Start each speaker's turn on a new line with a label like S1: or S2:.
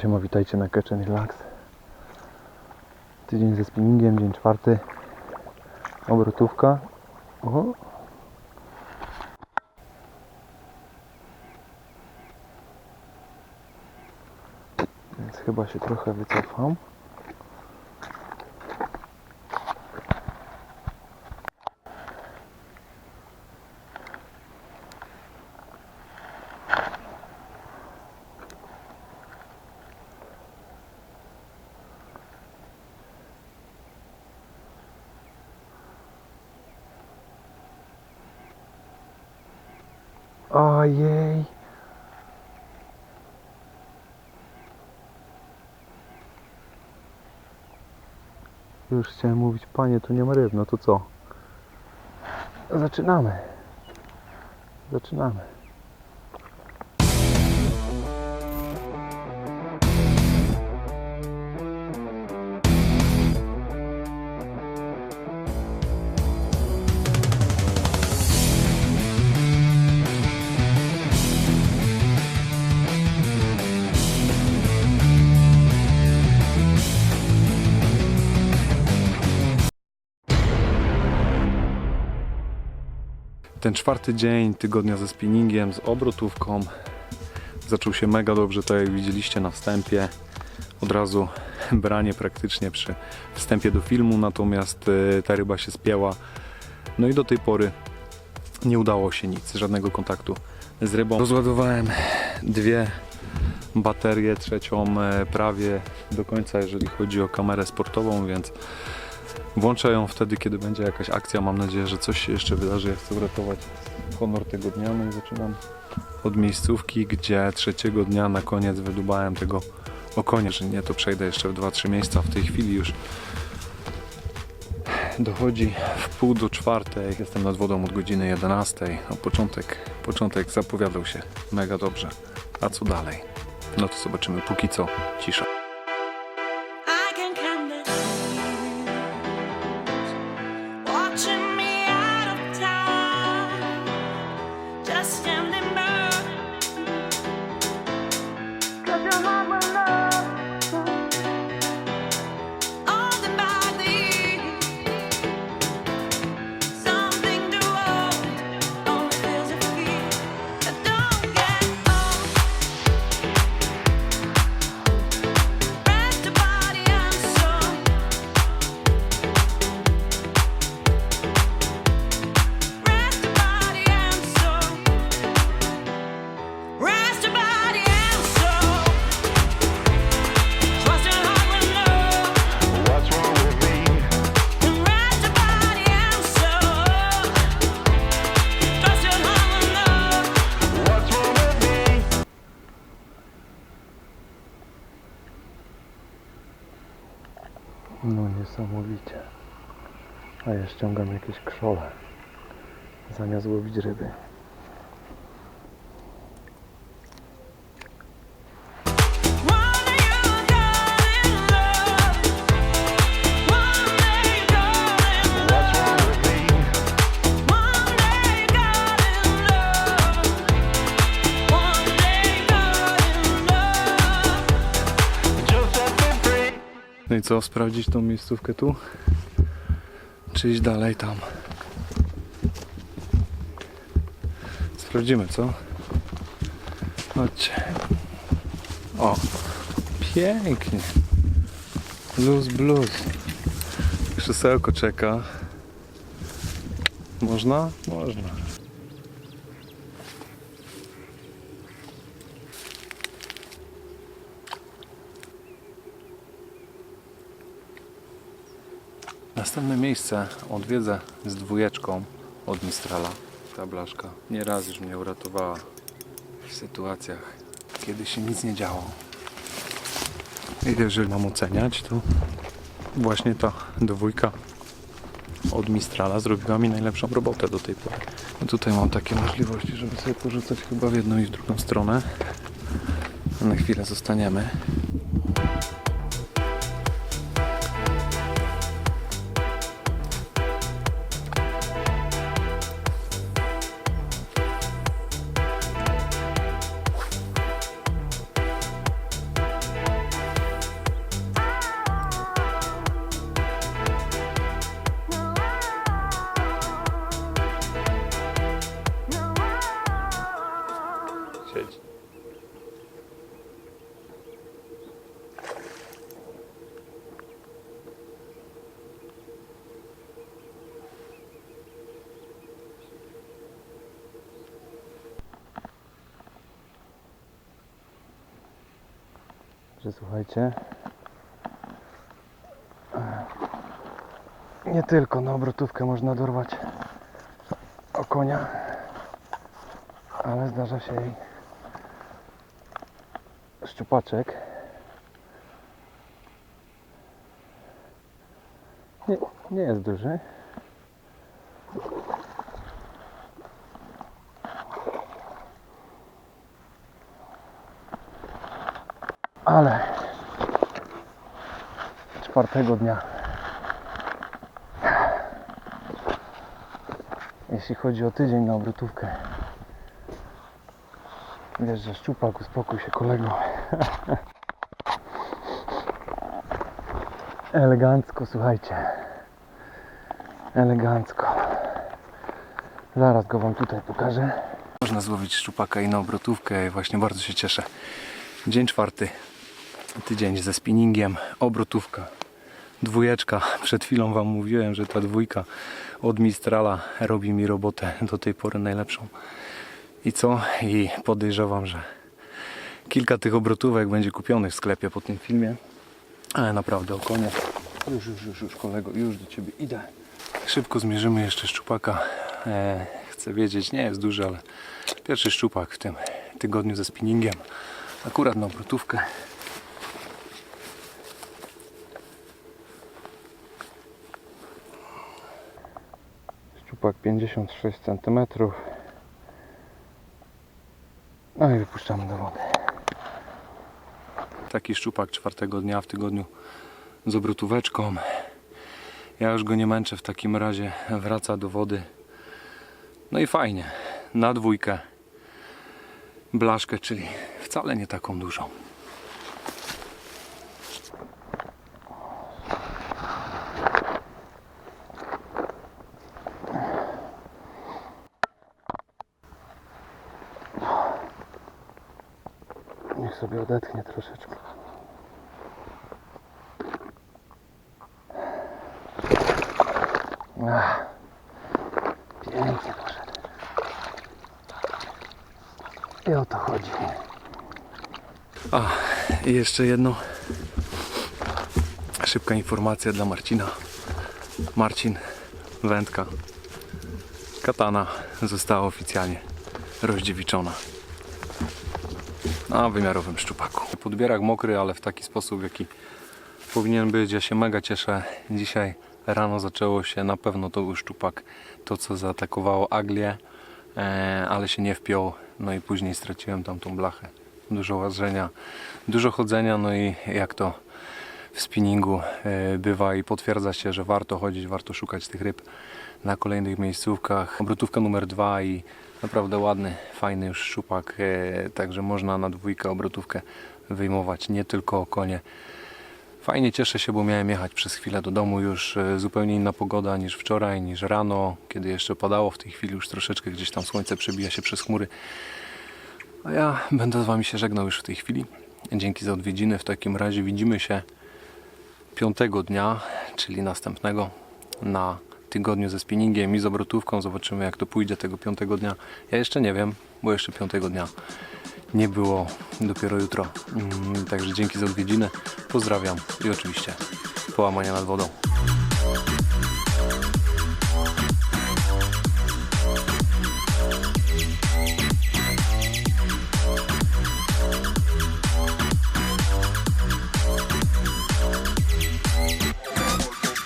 S1: Siema, witajcie na Catch and Relax. Tydzień ze spinningiem, dzień czwarty. Obrotówka. Oho. Więc chyba się trochę wycofam. Ojej. Już chciałem mówić, panie, tu nie ma ryb, no to co? Zaczynamy. Zaczynamy. Ten czwarty dzień tygodnia ze spinningiem, z obrotówką zaczął się mega dobrze, tak jak widzieliście na wstępie. Od razu branie praktycznie przy wstępie do filmu, natomiast e, ta ryba się spięła. No i do tej pory nie udało się nic, żadnego kontaktu z rybą. Rozładowałem dwie baterie, trzecią e, prawie do końca, jeżeli chodzi o kamerę sportową, więc Włączę ją wtedy, kiedy będzie jakaś akcja. Mam nadzieję, że coś się jeszcze wydarzy. Ja chcę uratować honor tego dnia. No i zaczynam od miejscówki, gdzie trzeciego dnia na koniec wydubałem tego okonia. Że nie, to przejdę jeszcze w 2-3 miejsca. W tej chwili już dochodzi w pół do czwartej. Jestem nad wodą od godziny 11. No, początek, początek zapowiadał się mega dobrze. A co dalej? No to zobaczymy. Póki co cisza. No niesamowicie. A ja ściągam jakieś krzole. Zamiast łowić ryby. Co, sprawdzić tą miejscówkę tu? Czy iść dalej tam? Sprawdzimy, co? Chodźcie. O, pięknie. Luz blues. Krzesełko czeka. Można? Można. Następne miejsce odwiedzę z dwójeczką od Mistrala. Ta blaszka nieraz już mnie uratowała w sytuacjach, kiedy się nic nie działo. I jeżeli mam oceniać, to właśnie ta dwójka od Mistrala zrobiła mi najlepszą robotę do tej pory. No tutaj mam takie możliwości, żeby sobie porzucać chyba w jedną i w drugą stronę. Na chwilę zostaniemy. Że słuchajcie, nie tylko na obrotówkę można dorwać okonia, ale zdarza się i szczupaczek. Nie, nie jest duży. Ale czwartego dnia. Jeśli chodzi o tydzień na obrotówkę wiesz, że szczupak uspokój się kolego. Elegancko słuchajcie. Elegancko. Zaraz go wam tutaj pokażę. Można złowić szczupaka i na obrotówkę właśnie bardzo się cieszę. Dzień czwarty. Tydzień ze spinningiem. Obrotówka. Dwójeczka. Przed chwilą Wam mówiłem, że ta dwójka od Mistrala robi mi robotę do tej pory najlepszą. I co? I podejrzewam, że kilka tych obrotówek będzie kupionych w sklepie po tym filmie. Ale naprawdę o konie. Już, już, już, już kolego, już do Ciebie idę. Szybko zmierzymy jeszcze szczupaka. E, chcę wiedzieć, nie jest duży, ale pierwszy szczupak w tym tygodniu ze spinningiem. Akurat na obrotówkę. Szczupak 56 cm. No i wypuszczamy do wody. Taki szczupak czwartego dnia w tygodniu z obrotóweczką. Ja już go nie męczę w takim razie. Wraca do wody. No i fajnie. Na dwójkę blaszkę, czyli wcale nie taką dużą. Sobie odetchnie troszeczkę. Ach, pięknie poszedł. I o to chodzi. A, i jeszcze jedno. Szybka informacja dla Marcina. Marcin, wędka. Katana została oficjalnie rozdziewiczona. Na wymiarowym szczupaku. Podbierak mokry, ale w taki sposób, jaki powinien być. Ja się mega cieszę. Dzisiaj rano zaczęło się, na pewno to był szczupak, to co zaatakowało Aglię, e, ale się nie wpiął. No i później straciłem tam tą blachę. Dużo łażenia, dużo chodzenia, no i jak to w spinningu e, bywa i potwierdza się, że warto chodzić, warto szukać tych ryb na kolejnych miejscówkach. Obrotówka numer dwa i naprawdę ładny, fajny już szczupak, e, także można na dwójkę obrotówkę wyjmować nie tylko okonie. Fajnie cieszę się, bo miałem jechać przez chwilę do domu już e, zupełnie inna pogoda niż wczoraj, niż rano, kiedy jeszcze padało. W tej chwili już troszeczkę gdzieś tam słońce przebija się przez chmury. A ja będę z Wami się żegnał już w tej chwili. Dzięki za odwiedziny. W takim razie widzimy się piątego dnia, czyli następnego na tygodniu ze spinningiem i z obrotówką. Zobaczymy jak to pójdzie tego piątego dnia. Ja jeszcze nie wiem, bo jeszcze piątego dnia nie było dopiero jutro. Mm, Także dzięki za odwiedziny. Pozdrawiam i oczywiście połamania nad wodą.